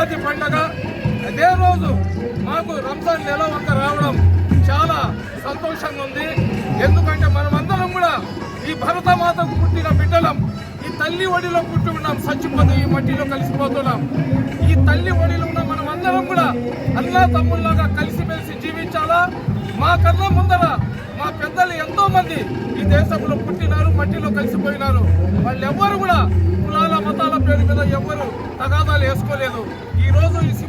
ఉగాది పండగ అదే రోజు మాకు రంజాన్ నెల ఒక రావడం చాలా సంతోషంగా ఉంది. ఎందుకంటే మనమందరం కూడా ఈ భరతమాతకు పుట్టిన బిడ్డలం ఈ తల్లి ఒడిలో పుట్టి ఉన్నాం చచ్చిపోతూ ఈ మట్టిలో కలిసిపోతున్నాం. ఈ తల్లి ఒడిలో ఉన్న మనమందరం కూడా అన్నా తమ్ముళ్ళగా కలిసిమెలిసి జీవించాలా? మా కళ్ళ ముందర మా పెద్దలు ఎంతో మంది ఈ దేశంలో పుట్టినారు మట్టిలో కలిసిపోయినారు. వాళ్ళు ఎవ్వరు కూడా కులాల మతాల పేరు మీద ఎవ్వరు తగాదాలు వేసుకోలేదు.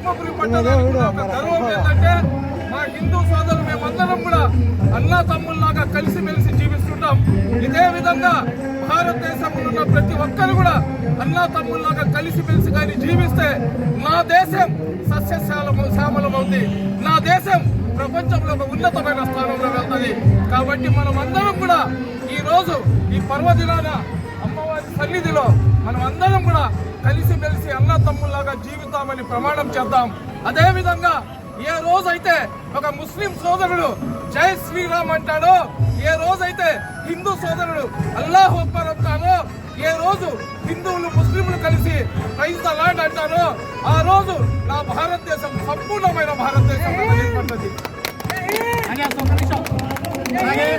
ఈ రోజు పట్టణానికి కూడా ఒక గర్వం ఏంటంటే మా హిందూ సోదరులు మేమందరం కూడా అన్నా తమ్ముల్లాగా కలిసిమెలిసి జీవిస్తుంటాం. ఇదే విధంగా భారతదేశంలో ఉన్న ప్రతి ఒక్కరు కూడా అన్నా తమ్ముల్లాగా కలిసిమెలిసి కానీ జీవిస్తే నా దేశం సస్యశాలం శ్యామలం అవుతుంది నా దేశం ప్రపంచంలో ఒక ఉన్నతమైన స్థానంలో వెళ్తుంది. కాబట్టి మనం అందరం కూడా ఈరోజు ఈ పర్వదినాన అమ్మవారి సన్నిధిలో మనం అందరం కూడా కలిసిమెలిసి అన్న తమ్ముల్లాగా జీవితామని ప్రమాణం చేద్దాం. అదే విధంగా ఏ రోజైతే ఒక ముస్లిం సోదరుడు జై శ్రీరామ్ అంటాడో ఏ రోజైతే హిందూ సోదరుడు అల్లాహ్ అక్బర్ అంటాడో ఏ రోజు హిందువులు ముస్లింలు కలిసి ప్రైజ్ ద లాండ్ అంటారో ఆ రోజు నా భారతదేశం సంపూర్ణమైన భారతదేశం ఏర్పడుతుంది అలాగే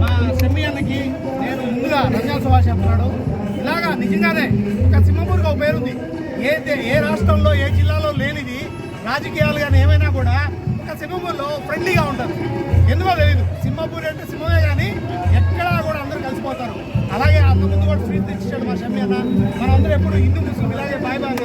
మా సెమ్మి అన్నకి నేను ముందుగా రంజాన్ సుభాష్ చెప్తున్నాడు ఇలాగా నిజంగానే ఒక సింహపూర్కి ఒక పేరుంది. ఏ దే- ఏ రాష్ట్రంలో ఏ జిల్లాలో లేనిది రాజకీయాలు కానీ ఏమైనా కూడా ఒక సింహపూర్లో ఫ్రెండ్లీగా ఉంటారు ఎందుకో తెలియదు సింహపూర్ అంటే సింహమే కానీ ఎక్కడా కూడా అందరూ కలిసిపోతారు. అలాగే అంత ముందు కూడా ఫ్రీ తెచ్చాడు మా షమ్యత మనందరూ ఎప్పుడు హిందూ ముస్లిం ఇలాగే బాయ్ బాయ్